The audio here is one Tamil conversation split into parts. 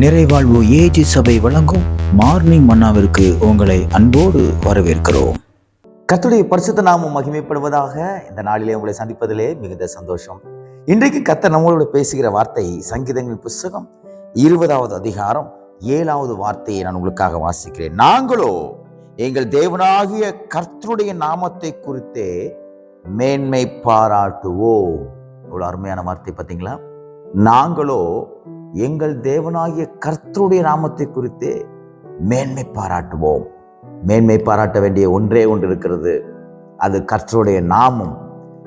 நிறைவாழ்வு ஏஜி சபை வழங்கும் மார்னிங் மன்னாவிற்கு உங்களை அன்போடு வரவேற்கிறோம். கத்துடைய பரிசுத்த நாமம் மகிமைப்படுவதாக இந்த நாளிலே உங்களை சந்திப்பதிலே மிகுந்த சந்தோஷம். இன்றைக்கு கத்த நம்மளோட பேசுகிற வார்த்தை சங்கீதங்களின் புஸ்தகம் இருபதாவது அதிகாரம் ஏழாவது வார்த்தையை நான் உங்களுக்காக வாசிக்கிறேன். நாங்களோ எங்கள் தேவனாகிய கர்த்தருடைய நாமத்தை குறித்தே மேன்மை பாராட்டுவோம். இவ்வளோ அருமையான வார்த்தை பார்த்தீங்களா? நாங்களோ எங்கள் தேவனாகிய கர்த்தருடைய நாமத்தை குறித்தே மேன்மை பாராட்டுவோம். மேன்மை பாராட்ட வேண்டிய ஒன்றே ஒன்று இருக்கிறது. அது கர்த்தருடைய நாமம்.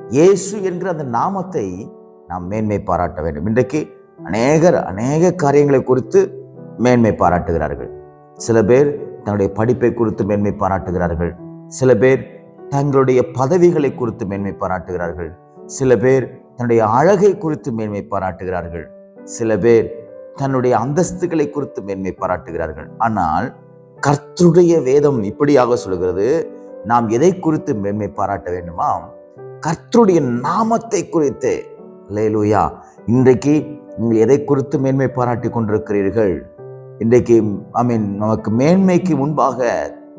இயேசு என்கிற அந்த நாமத்தை நாம் மேன்மை பாராட்ட வேண்டும். இன்றைக்கு அநேகர் அநேக காரியங்களை குறித்து மேன்மை பாராட்டுகிறார்கள். சில பேர் தன்னுடைய படிப்பை குறித்து மேன்மை பாராட்டுகிறார்கள். சில பேர் தங்களுடைய பதவிகளை குறித்து மேன்மை பாராட்டுகிறார்கள். சில பேர் தன்னுடைய அழகை குறித்து மேன்மை பாராட்டுகிறார்கள். சில பேர் தன்னுடைய அந்தஸ்துகளை குறித்து மேன்மை பாராட்டுகிறார்கள். ஆனால் கர்த்தருடைய வேதம் இப்படியாக சொல்கிறது நாம் எதை குறித்து மேன்மை பாராட்ட வேண்டுமா? கர்த்தருடைய நாமத்தை குறித்து. லேலூயா இன்றைக்கு நீங்கள் எதை குறித்து மேன்மை பாராட்டி கொண்டிருக்கிறீர்கள்? இன்றைக்கு ஐ மீன் நமக்கு மேன்மைக்கு முன்பாக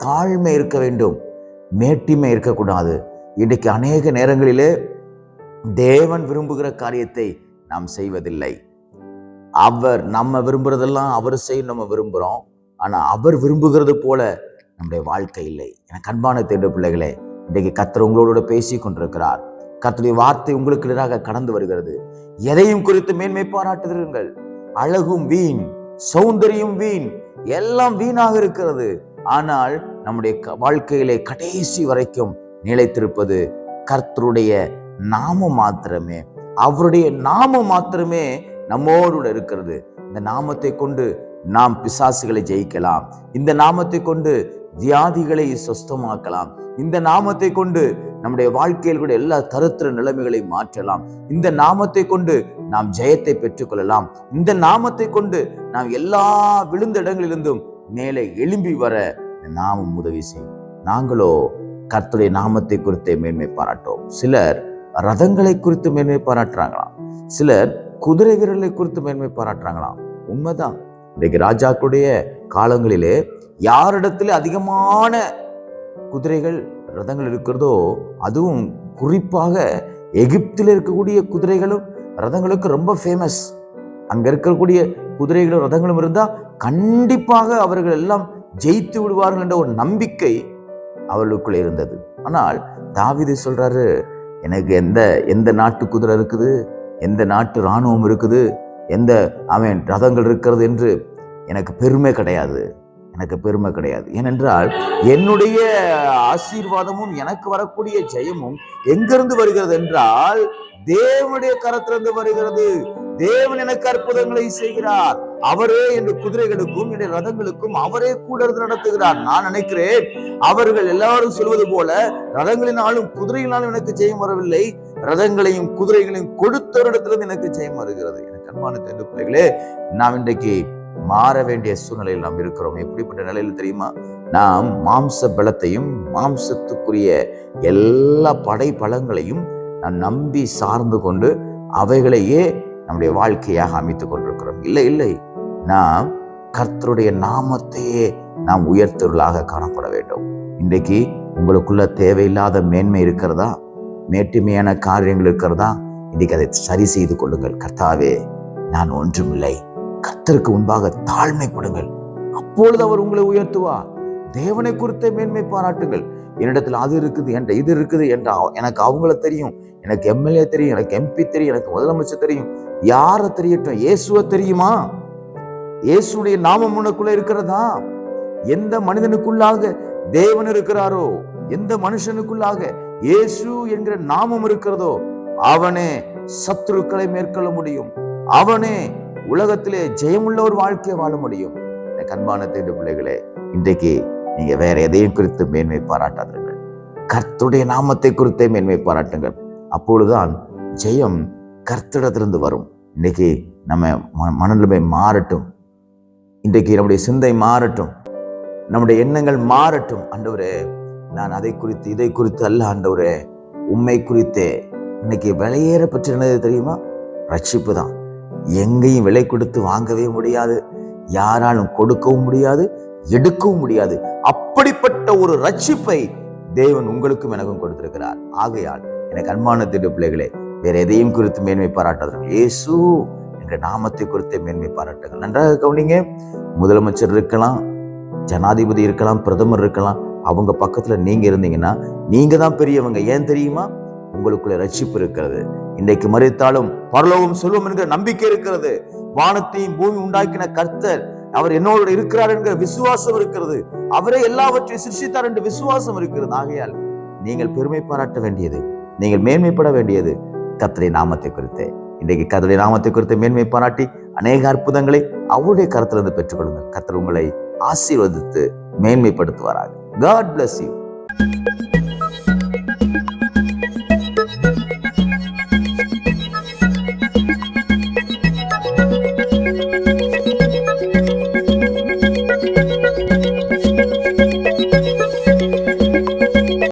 தாழ்மை இருக்க வேண்டும். மேட்டிமை இருக்கக்கூடாது. இன்றைக்கு அநேக நேரங்களிலே தேவன் விரும்புகிற காரியத்தை நாம் செய்வதில்லை. அவர் நம்ம விரும்புறதெல்லாம் அவர் செய்யும் நம்ம விரும்புகிறோம் ஆனால் அவர் விரும்புகிறது போல நம்முடைய வாழ்க்கை இல்லை. எனக்கு அன்பான தேடு பிள்ளைகளே இன்றைக்கு கத்தர் உங்களோட பேசி கொண்டிருக்கிறார். கத்தருடைய வார்த்தை உங்களுக்கு எதிராக கடந்து வருகிறது. எதையும் குறித்து மேன்மை பாராட்டுகிறீர்கள். அழகும் வீண் சௌந்தரியம் வீண் எல்லாம் வீணாக இருக்கிறது. ஆனால் நம்முடைய க- வாழ்க்கையிலே கடைசி வரைக்கும் நிலைத்திருப்பது கர்த்தருடைய நாமம் மாத்திரமே. அவருடைய நாமம் மாத்திரமே நம்மோடு இருக்கிறது. இந்த நாமத்தை கொண்டு நாம் பிசாசுகளை ஜெயிக்கலாம். இந்த நாமத்தை கொண்டு வியாதிகளை சொஸ்தமாக்கலாம். இந்த நாமத்தை கொண்டு நம்முடைய வாழ்க்கையில் கூட எல்லா தருத்திர நிலைமைகளை மாற்றலாம். இந்த நாமத்தை கொண்டு நாம் ஜெயத்தை பெற்றுக்கொள்ளலாம். இந்த நாமத்தை கொண்டு நாம் எல்லா விழுந்த இடங்களிலிருந்தும் மேலே எழும்பி வர நாமும் உதவி செய்யும். நாங்களோ கர்த்தருடைய நாமத்தை குறித்தே மேன்மை பாராட்டோம் சிலர் ரதங்களை குறித்து மேன்மை பாராட்டுறாங்களாம். சிலர் குதிரை வீரர்களை குறித்து மேன்மை பாராட்டுறாங்களாம். உண்மைதான். இன்றைக்கு ராஜாக்களுடைய காலங்களிலே யாரிடத்துல அதிகமான குதிரைகள் ரதங்கள் இருக்கிறதோ அதுவும் குறிப்பாக எகிப்தில் இருக்கக்கூடிய குதிரைகளும் ரதங்களுக்கு ரொம்ப ஃபேமஸ் அங்கே இருக்கக்கூடிய குதிரைகளும் ரதங்களும் இருந்தால் கண்டிப்பாக அவர்கள் எல்லாம் ஜெயித்து விடுவார்கள் என்ற ஒரு நம்பிக்கை அவர்களுக்குள்ளே இருந்தது. ஆனால் தாவிதை சொல்றாரு எனக்கு எந்த எந்த நாட்டு குதிரை இருக்குது? எந்த நாட்டு இராணுவம் இருக்குது? எந்த அவன் ரதங்கள் இருக்கிறது என்று எனக்கு பெருமை கிடையாது. எனக்கு பெருமை கிடையாது. ஏனென்றால் என்னுடைய ஆசீர்வாதமும் எனக்கு வரக்கூடிய ஜெயமும் எங்கிருந்து வருகிறது என்றால் தேவனுடைய கரத்திலிருந்து வருகிறது. தேவன் எனக்கு அற்புதங்களை செய்கிறார். அவரே என் குதிரைகளுக்கும் என் ரதங்களுக்கும் அவரே கூட இருந்து நடத்துகிறார். நான் நினைக்கிறேன் அவர்கள் எல்லாரும் சொல்வது போல ரதங்களினாலும் குதிரையினாலும் எனக்கு ஜெயம் வரவில்லை. ரதங்களையும் குதிரைகளையும் கொடுத்தவரிடத்திலிருந்து எனக்கு ஜெயம் வருகிறது. எனக்கு அன்பான தெரிந்து பிள்ளைகளே நாம் இன்றைக்கு மாற வேண்டிய சூழ்நிலையில் நாம் இருக்கிறோம். எப்படிப்பட்ட நிலையில் தெரியுமா? நாம் மாம்ச பலத்தையும் மாம்சத்துக்குரிய எல்லா படை பலங்களையும் நாம் நம்பி சார்ந்து கொண்டு அவைகளையே நம்முடைய வாழ்க்கையாக அமைத்துக் கொண்டிருக்கிறோம். இல்லை இல்லை. நாம் கர்த்தருடைய நாமத்தையே நாம் உயர்த்தவர்களாக காணப்பட வேண்டும். இன்றைக்கு உங்களுக்குள்ள தேவையில்லாத மேன்மை இருக்கிறதா? மேட்டுமையான காரியங்கள் இருக்கிறதா? இன்றைக்கு அதை சரி செய்து கொள்ளுங்கள். கர்த்தாவே நான் ஒன்றுமில்லை. கர்த்தருக்கு முன்பாக தாழ்மைப்படுங்கள் அப்பொழுது அவர் உங்களை உயர்த்துவார். தேவனை குறித்த மேன்மை பாராட்டுங்கள். என்னிடத்தில் அது இருக்குது என்ற இது இருக்குது என்ற எனக்கு அவங்கள தெரியும். எனக்கு எம்எல்ஏ தெரியும் எனக்கு எம்பி தெரியும் எனக்கு முதலமைச்சர் தெரியும். யாரை தெரியட்டும்? இயேசுவை தெரியுமா? இயேசுடைய நாமம் உனக்குள்ள இருக்கிறதா? எந்த மனிதனுக்குள்ளாக தேவன் இருக்கிறாரோ? எந்த மனுஷனுக்குள்ளாக இயேசு என்கிற நாமம் இருக்கிறதோ அவனே சத்துருக்களை மேற்கொள்ள முடியும். அவனே உலகத்திலே ஜெயமுள்ள ஒரு வாழ்க்கையை வாழ முடியும். கண்பான தேடு பிள்ளைகளே இன்றைக்கு நீங்க வேற எதையும் குறித்து மேன்மை பாராட்டாதீர்கள். கர்த்துடைய நாமத்தை குறித்தே மேன்மை பாராட்டுங்கள். அப்பொழுதுதான் ஜெயம் கர்த்திடத்திலிருந்து வரும். இன்னைக்கு நம்ம மனநிலைமை மாறட்டும். இன்றைக்கு நம்முடைய சிந்தை மாறட்டும். நம்முடைய எண்ணங்கள் மாறட்டும். ஆண்டவரே நான் அதை குறித்து இதை குறித்து அல்ல ஆண்டவரே. உண்மை குறித்தே. இன்னைக்கு விலையேற பெற்றிருந்தது தெரியுமா? ரட்சிப்பு தான். எங்கேயும் விலை கொடுத்து வாங்கவே முடியாது. யாராலும் கொடுக்கவும் முடியாது எடுக்கவும் முடியாது. அப்படிப்பட்ட ஒரு ரட்சிப்பை தேவன் உங்களுக்கும் எனக்கும் கொடுத்திருக்கிறார். ஆகையால் எனக்கு அன்பான திட்டு பிள்ளைகளே வேற எதையும் குறித்து மேன்மை பாராட்டாதீர்கள் இயேசு என்ற நாமத்தை குறித்து மேன்மை பாராட்டுங்கள். நன்றாக கவனிங்க. முதலமைச்சர் இருக்கலாம் ஜனாதிபதி இருக்கலாம் பிரதமர் இருக்கலாம் அவங்க பக்கத்துல நீங்க இருந்தீங்கன்னா நீங்கள் தான் பெரியவங்க. ஏன் தெரியுமா? உங்களுக்குள்ள ரட்சிப்பு இருக்கிறது. இன்றைக்கு மறைத்தாலும் பரலோகம் சொல்வோம் என்கிற நம்பிக்கை இருக்கிறது. வானத்தையும் பூமி உண்டாக்கின கர்த்தர் அவர் என்னோட இருக்கிறார் என்கிற விசுவாசம் இருக்கிறது. அவரே எல்லாவற்றையும் சிருஷித்தார் என்ற விசுவாசம் இருக்கிறது. ஆகையால் நீங்கள் பெருமை பாராட்ட வேண்டியது நீங்கள் மேன்மைப்பட வேண்டியது கர்த்தருடைய நாமத்தை குறித்து. இன்றைக்கு கர்த்தருடைய நாமத்தை குறித்து மேன்மை பாராட்டி அநேக அற்புதங்களை அவருடைய கருத்திலிருந்து பெற்றுக்கொள்ளுங்கள். கர்த்தர் உங்களை ஆசீர்வதித்து மேன்மைப்படுத்துவாராக. God bless you